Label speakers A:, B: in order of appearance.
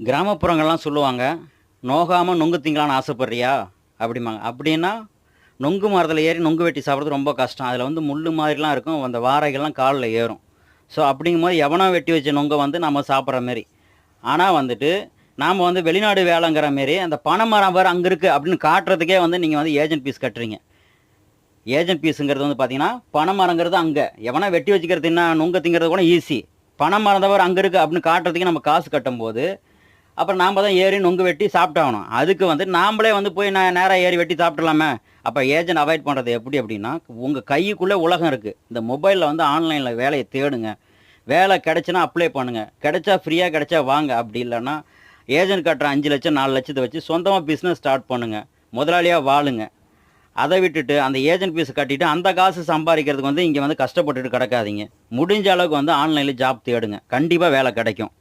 A: கிராமப்புறங்கள்லாம் சொல்லுவாங்க நோகாமல் நொங்கு திங்கலான்னு ஆசைப்பட்றியா? அப்படிம்பாங்க அப்படின்னா நொங்கு மரத்தில் ஏறி நொங்கு வெட்டி சாப்பிட்றது ரொம்ப கஷ்டம். அதில் வந்து முள் மாதிரிலாம் இருக்கும் அந்த வாரைகள்லாம் காலில் ஏறும். ஸோ அப்படிங்கும்போது எவனோ வெட்டி வச்ச நொங்கை வந்து நம்ம சாப்பிட்ற மாரி. ஆனால் வந்துட்டு நாம் வந்து வெளிநாடு வேலைங்கிற மாரி அந்த பனை மரம் வேறு அங்கே இருக்குது அப்படின்னு காட்டுறதுக்கே வந்து நீங்கள் வந்து ஏஜென்ட் பீஸ் கட்டுறீங்க. ஏஜென்ட் பீஸுங்கிறது வந்து பார்த்தீங்கன்னா பனை மரங்கிறது அங்கே. எவனா வெட்டி வச்சுக்கிறது என்ன நொங்க திங்கிறது கூட ஈஸி பனை மரம் தவிர அங்கே இருக்குது அப்படின்னு காட்டுறதுக்கு நம்ம காசு கட்டும்போது அப்புறம் நாம் தான் ஏறி நொங்கு வெட்டி சாப்பிட்டாகணும். அதுக்கு வந்து நாம்ளே வந்து போய் நான் நேராக ஏறி வெட்டி சாப்பிட்லாமே அப்போ ஏஜென்ட் அவாய்ட் பண்ணுறது எப்படி அப்படின்னா உங்கள் கைக்குள்ளே உலகம் இருக்குது இந்த மொபைலில் வந்து ஆன்லைனில் வேலையை தேடுங்க. வேலை கிடைச்சுன்னா அப்ளை பண்ணுங்கள் கிடைச்சா ஃப்ரீயாக கிடைச்சா வாங்க. அப்படி இல்லைன்னா ஏஜென்ட் கட்டுற அஞ்சு லட்சம் நாலு லட்சத்தை வச்சு சொந்தமாக பிஸ்னஸ் ஸ்டார்ட் பண்ணுங்கள் முதலாளியாக வாழுங்க. அதை விட்டுட்டு அந்த ஏஜென்ட் ஃபீஸ் கட்டிட்டு அந்த காசு சம்பாதிக்கிறதுக்கு வந்து இங்கே வந்து கஷ்டப்பட்டுட்டு கிடக்காதீங்க. முடிஞ்ச அளவுக்கு வந்து ஆன்லைனில் ஜாப் தேடுங்க. கண்டிப்பாக வேலை கிடைக்கும்.